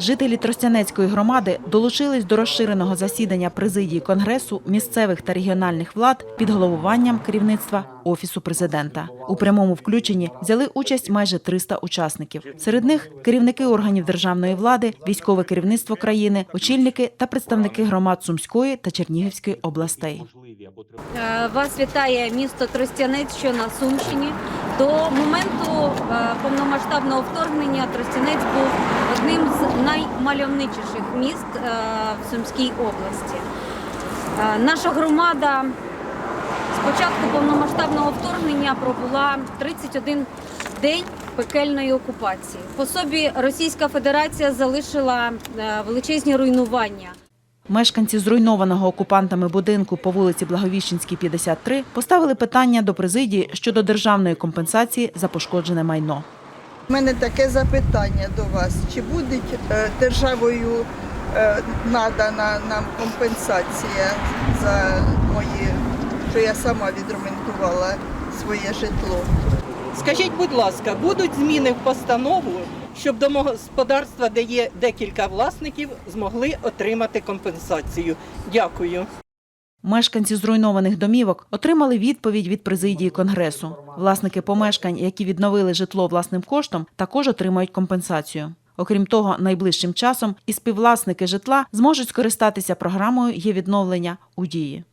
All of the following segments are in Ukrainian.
Жителі Тростянецької громади долучились до розширеного засідання президії Конгресу місцевих та регіональних влад під головуванням керівництва Офісу президента. У прямому включенні взяли участь майже 300 учасників. Серед них керівники органів державної влади, військове керівництво країни, очільники та представники громад Сумської та Чернігівської областей. Е, Вас вітає місто Тростянець, що на Сумщині. До моменту е, повномасштабного вторгнення Тростянець був одним з наймальовничіших міст е, в Сумській області. Наша громада початку повномасштабного вторгнення пробула 31 день пекельної окупації. По собі Російська Федерація залишила е, величезні руйнування. Мешканці зруйнованого окупантами будинку по вулиці Благовіщенській, 53 поставили питання до президії щодо державної компенсації за пошкоджене майно. У мене таке запитання до вас. Чи буде державою е, надана нам компенсація за що я сама відремонтувала своє житло? Скажіть, будь ласка, будуть зміни в постанову, щоб домогосподарства, де є декілька власників, змогли отримати компенсацію? Дякую. Мешканці зруйнованих домівок отримали відповідь від президії Конгресу. Власники помешкань, які відновили житло власним коштом, також отримають компенсацію. Окрім того, найближчим часом і співвласники житла зможуть скористатися програмою є відновлення у дії.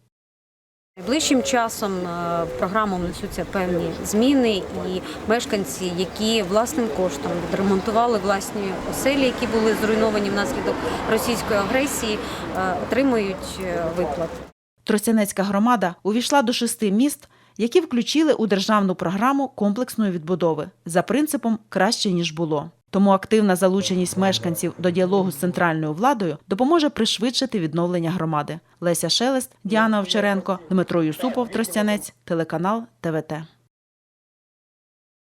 Найближчим часом е, в програму внесуться певні зміни, і мешканці, які власним коштом відремонтували власні оселі, які були зруйновані внаслідок російської агресії, е, отримують виплат. Тростянецька громада увійшла до шести міст, які включили у державну програму комплексної відбудови за принципом краще ніж було. Тому активна залученість мешканців до діалогу з центральною владою допоможе пришвидшити відновлення громади. Леся Шелест, Діана Овчаренко, Дмитро Юсупов, Тростянець, телеканал ТВТ.